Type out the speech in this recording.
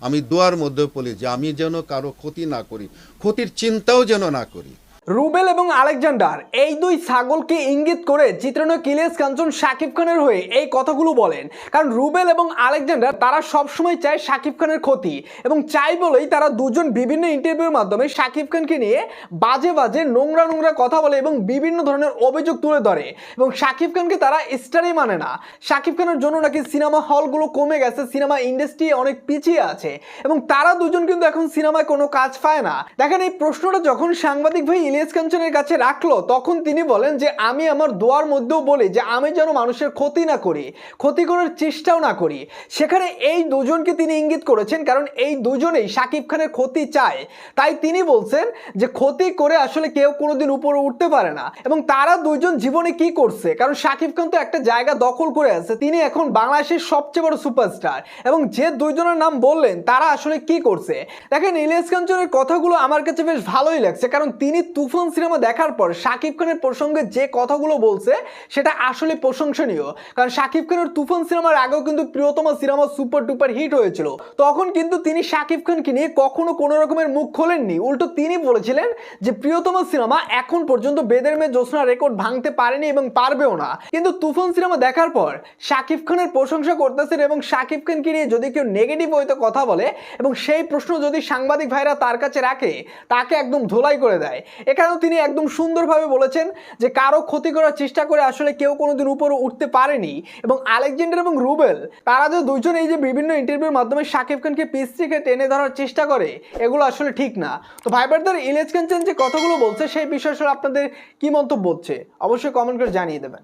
আমি দোয়ার মধ্যে বলি যে আমি যেন কারও ক্ষতি না করি, ক্ষতির চিন্তাও যেন না করি। রুবেল এবং আলেকজান্ডার, এই দুই ছাগলকে ইঙ্গিত করে চিত্রনায়ক ইলিয়াস কাঞ্চন শাকিব খানের হয়ে এই কথাগুলো বলেন। কারণ রুবেল এবং আলেকজান্ডার, তারা সবসময় চায় শাকিব খানের ক্ষতি এবং চাই বলেই তারা দুজন বিভিন্ন ইন্টারভিউর মাধ্যমে শাকিব খানকে নিয়ে বাজে বাজে নোংরা নোংরা কথা বলে এবং বিভিন্ন ধরনের অভিযোগ তুলে ধরে এবং শাকিব খানকে তারা স্টারই মানে না। শাকিব খানের জন্য নাকি সিনেমা হলগুলো কমে গেছে, সিনেমা ইন্ডাস্ট্রি অনেক পিছিয়ে আছে এবং তারা দুজন কিন্তু এখন সিনেমায় কোনো কাজ পায় না। দেখেন এই প্রশ্নটা যখন সাংবাদিক ভাই ইলিয়াস কাঞ্চনের কাছে রাখল, তখন তিনি বলেন যে, আমি আমার দোয়ার মধ্যেও বলি যে, আমি যেন মানুষের ক্ষতি না করি, ক্ষতি করার চেষ্টাও না করি। সেখানে এই দুজনকে তিনি ইঙ্গিত করেছেন, কারণ এই দুজনেই শাকিব খানের ক্ষতি চায়। তাই তিনি বলছেন যে, ক্ষতি করে আসলে কেউ কোনোদিন উপরে উঠতে পারে না। এবং তারা দুইজন জীবনে কি করছে? কারণ শাকিব খান তো একটা জায়গা দখল করে আছে, তিনি এখন বাংলাদেশের সবচেয়ে বড় সুপারস্টার। এবং যে দুইজনের নাম বললেন, তারা আসলে কি করছে? দেখেন, ইলিয়াস কাঞ্চনের কথাগুলো আমার কাছে বেশ ভালোই লাগছে, কারণ তিনি তুফান সিনেমা দেখার পর শাকিব খানের প্রসঙ্গে যে কথাগুলো বলছে, সেটা আসলে প্রশংসনীয়। কারণ শাকিব খানের তুফান সিনেমার আগেও কিন্তু প্রিয়তমা সিনেমা সুপার ডুপার হিট হয়েছিল। তখন কিন্তু তিনি শাকিব খানকে নিয়ে কখনো কোনো রকমের মুখ খোলেননি। উল্টো তিনি বলেছিলেন যে, প্রিয়তমা সিনেমা এখন পর্যন্ত বেদের মেয়ে জ্যোৎস্না রেকর্ড ভাঙতে পারেনি এবং পারবেও না। কিন্তু তুফান সিনেমা দেখার পর শাকিব খানের প্রশংসা করতেছেন এবং শাকিব খানকে নিয়ে যদি কেউ নেগেটিভ হয়তো কথা বলে এবং সেই প্রশ্ন যদি সাংবাদিক ভাইরা তার কাছে রাখে, তাকে একদম ধোলাই করে দেয়। এখানেও তিনি একদম সুন্দরভাবে বলেছেন যে কারও ক্ষতি করার চেষ্টা করে আসলে কেউ কোনোদিন উপরে উঠতে পারেনি। এবং আলেকজান্ডার এবং রুবেল, তারা যে দুইজন এই যে বিভিন্ন ইন্টারভিউর মাধ্যমে শাকিব খানকে পিস থেকে টেনে ধরার চেষ্টা করে, এগুলো আসলে ঠিক না। তো ভাইবারদার ইলেজ কাঞ্চন যে কথাগুলো বলছে, সেই বিষয়ে আসলে আপনাদের কি মন্তব্য হচ্ছে? অবশ্যই কমেন্ট করে জানিয়ে দেবেন।